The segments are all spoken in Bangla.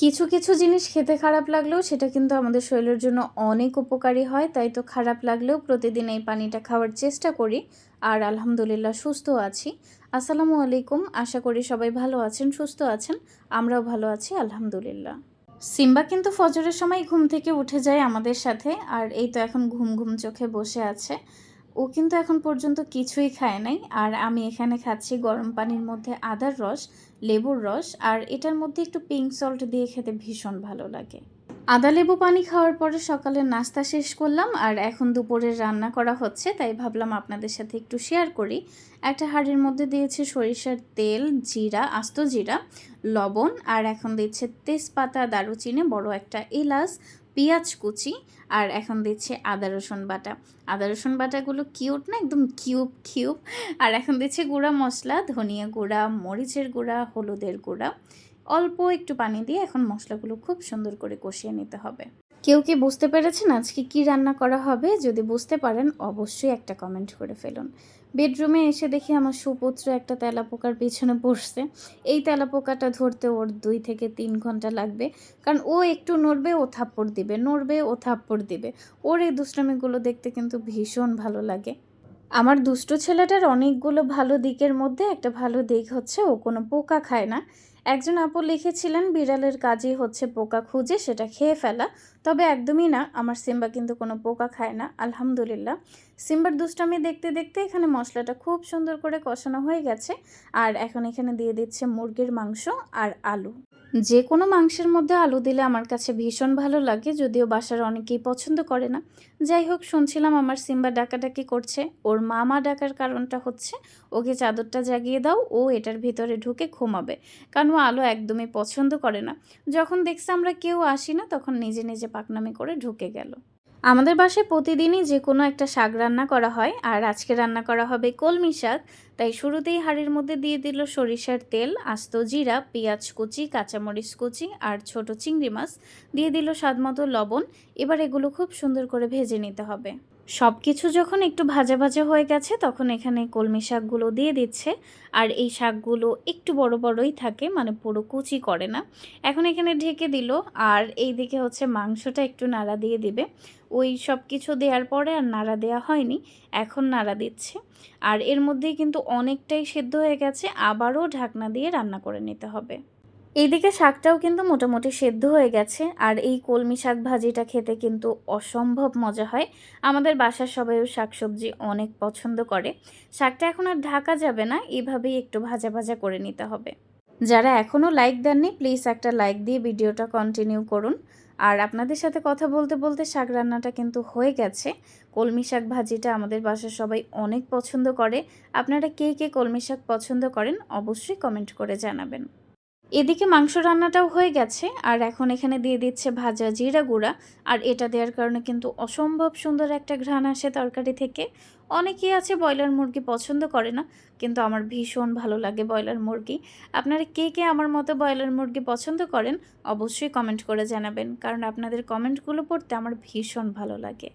কিছু কিছু জিনিস খেতে খারাপ লাগলেও সেটা কিন্তু আমাদের শরীরের জন্য অনেক উপকারী হয়, তাই তো খারাপ লাগলেও প্রতিদিন এই পানিটা খাওয়ার চেষ্টা করি আর আলহামদুলিল্লাহ সুস্থ আছি। আসসালামু আলাইকুম, আশা করি সবাই ভালো আছেন, সুস্থ আছেন, আমরাও ভালো আছি, আলহামদুলিল্লাহ। সিম্বা কিন্তু ফজরের সময় ঘুম থেকে উঠে যায় আমাদের সাথে, আর এই তো এখন ঘুম ঘুম চোখে বসে আছে। ও কিন্তু এখন পর্যন্ত কিছুই খায় নাই। আর আমি এখানে খাচ্ছি গরম পানির মধ্যে আদার রস, লেবুর রস, আর এটার মধ্যে একটু পিঙ্ক সল্ট দিয়ে খেতে ভীষণ ভালো লাগে। আদা লেবু পানি খাওয়ার পরে সকালে নাস্তা শেষ করলাম, আর এখন দুপুরের রান্না করা হচ্ছে, তাই ভাবলাম আপনাদের সাথে একটু শেয়ার করি। একটা হাঁড়ির মধ্যে দিয়েছে সরিষার তেল, জিরা, আস্ত জিরা, লবণ, আর এখন দিচ্ছে তেজপাতা, দারুচিনি, বড় একটা এলাচ পেঁয়াজ কুচি আর এখন দিচ্ছে আদা, রসুন বাটা। আদা, রসুন বাটাগুলো কিউট না, একদম কিউব কিউব আর এখন দিচ্ছে গুঁড়া মশলা, ধনিয়া গুঁড়া, মরিচের গুঁড়া, হলুদের গুঁড়া। অল্প একটু পানি দিয়ে এখন মশলাগুলো খুব সুন্দর করে কষিয়ে নিতে হবে। কেউ কি বুঝতে পেরেছেন আজকে কি রান্না করা হবে? যদি বুঝতে পারেন, অবশ্যই একটা কমেন্ট করে ফেলুন। বেডরুমে এসে দেখি আমার সুপুত্র একটা তেলাপোকার পিছনে বসছে। এই তেলাপোকাটা ধরতে ওর দুই থেকে তিন ঘণ্টা লাগবে। কারণ ও একটু নড়বে, ও থাপ্পড় দিবে। নড়বে, ও থাপ্পড় দিবে। ওর এই দুষ্টামিগুলো দেখতে কিন্তু ভীষণ ভালো লাগে। আমার দুষ্ট ছেলেটার অনেকগুলো ভালো দিকের মধ্যে একটা ভালো দিক হচ্ছে, ও কোনো পোকা খায় না। একজন আপু লিখেছিলেন, বিড়ালের কাজই হচ্ছে পোকা খুঁজে, সেটা খেয়ে ফেলা। তবে একদমই না, আমার সিম্বা কিন্তু কোনো পোকা খায় না, আলহামদুলিল্লাহ। সিম্বার দুষ্টামি দেখতে দেখতে এখানে মশলাটা খুব সুন্দর করে কষানো হয়ে গেছে। আর এখন এখানে দিয়ে দিচ্ছে মুরগির মাংস আর আলু। যে কোনো মাংসের মধ্যে আলু দিলে আমার কাছে ভীষণ ভালো লাগে, যদিও বাসার অনেকেই পছন্দ করে না। যাই হোক, শুনছিলাম আমার সিম্বা ডাকাডাকি করছে। ওর মামা ডাকার কারণটা হচ্ছে, ওকে চাদরটা জাগিয়ে দাও, ও এটার ভিতরে ঢুকে ঘুমাবে। কারণ ও আলো একদমই পছন্দ করে না। যখন দেখছে আমরা কেউ আসি না, তখন নিজে নিজে পাকনামি করে ঢুকে গেল। আমাদের বাসায় প্রতিদিনই যে কোনো একটা শাক রান্না করা হয়, আর আজকে রান্না করা হবে কলমি শাক। তাই শুরুতেই হাঁড়ির মধ্যে দিয়ে দিল সরিষার তেল, আস্ত জিরা, পেঁয়াজ কুচি, কাঁচামরিচ কুচি, আর ছোট চিংড়ি মাছ। দিয়ে দিল স্বাদমতো লবণ। এবার এগুলো খুব সুন্দর করে ভেজে নিতে হবে। সব কিছু যখন একটু ভাজা ভাজা হয়ে গেছে, তখন এখানে কলমি শাকগুলো দিয়ে দিচ্ছে। আর এই শাকগুলো একটু বড় বড়ই থাকে মানে পুরো কুচি করে না। এখন এখানে ঢেকে দিল। আর এই দিকে হচ্ছে মাংসটা একটু নাড়া দিয়ে দিবে। ওই সব কিছু দেওয়ার পরে আর নাড়া দেওয়া হয়নি, এখন নাড়া দিচ্ছে। আর এর মধ্যেই কিন্তু অনেকটাই সেদ্ধ হয়ে গেছে, আবারও ঢাকনা দিয়ে রান্না করে নিতে হবে। এইদিকে শাকটাও কিন্তু মোটামুটি সেদ্ধ হয়ে গেছে, আর এই কলমি শাক ভাজিটা খেতে কিন্তু অসম্ভব মজা হয়। আমাদের বাসার সবাইও শাকসবজি অনেক পছন্দ করে। শাকটা এখন আর ঢাকা যাবে না, এভাবেই একটু ভাজা ভাজা করে নিতে হবে। যারা এখনও লাইক দেননি, প্লিজ একটা লাইক দিয়ে ভিডিওটা কন্টিনিউ করুন। আর আপনাদের সাথে কথা বলতে বলতে শাক রান্নাটা কিন্তু হয়ে গেছে। কলমি শাক ভাজিটা আমাদের বাসার সবাই অনেক পছন্দ করে। আপনারা কে কে কলমি শাক পছন্দ করেন, অবশ্যই কমেন্ট করে জানাবেন। এদিকে মাংস রান্নাটাও হয়ে গেছে, আর এখন এখানে দিয়ে দিচ্ছে ভাজা জিরা গুঁড়া, আর এটা দেওয়ার কারণে কিন্তু অসম্ভব সুন্দর একটা ঘ্রাণ আসে তরকারি থেকে। অনেকেই আছে ব্রয়লার মুরগি পছন্দ করে না, কিন্তু আমার ভীষণ ভালো লাগে ব্রয়লার মুরগি। আপনারা কে কে আমার মতো ব্রয়লার মুরগি পছন্দ করেন, অবশ্যই কমেন্ট করে জানাবেন, কারণ আপনাদের কমেন্টগুলো পড়তে আমার ভীষণ ভালো লাগে।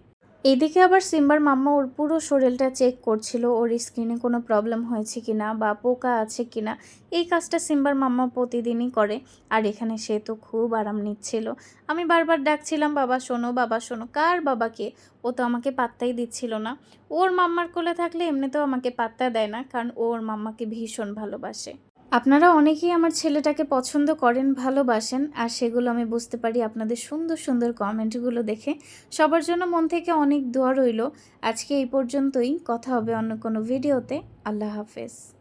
এদিকে আবার সিম্বার মাম্মা ওর পুরো শরীরটা চেক করছিল, ওর স্কিনে কোনো প্রবলেম হয়েছে কি না বা পোকা আছে কি না এই কাজটা সিম্বার মাম্মা প্রতিদিনই করে, আর এখানে সে তো খুব আরাম নিচ্ছিল। আমি বারবার ডাকছিলাম, বাবা, শোনো বাবা, শোনো। কার বাবাকে ও তো আমাকে পাত্তাই দিচ্ছিল না। ওর মাম্মার কোলে থাকলে এমনিতেও আমাকে পাত্তা দেয় না, কারণ ওর মাম্মাকে ভীষণ ভালোবাসে। আপনারা অনেকেই আমার ছেলেটাকে পছন্দ করেন, ভালোবাসেন, আর সেগুলো আমি বুঝতে পারি আপনাদের সুন্দর সুন্দর কমেন্টগুলো দেখে। সবার জন্য মন থেকে অনেক দোয়া রইল। আজকে এই পর্যন্তই। কথা হবে অন্য কোনো ভিডিওতে। আল্লাহ হাফেজ।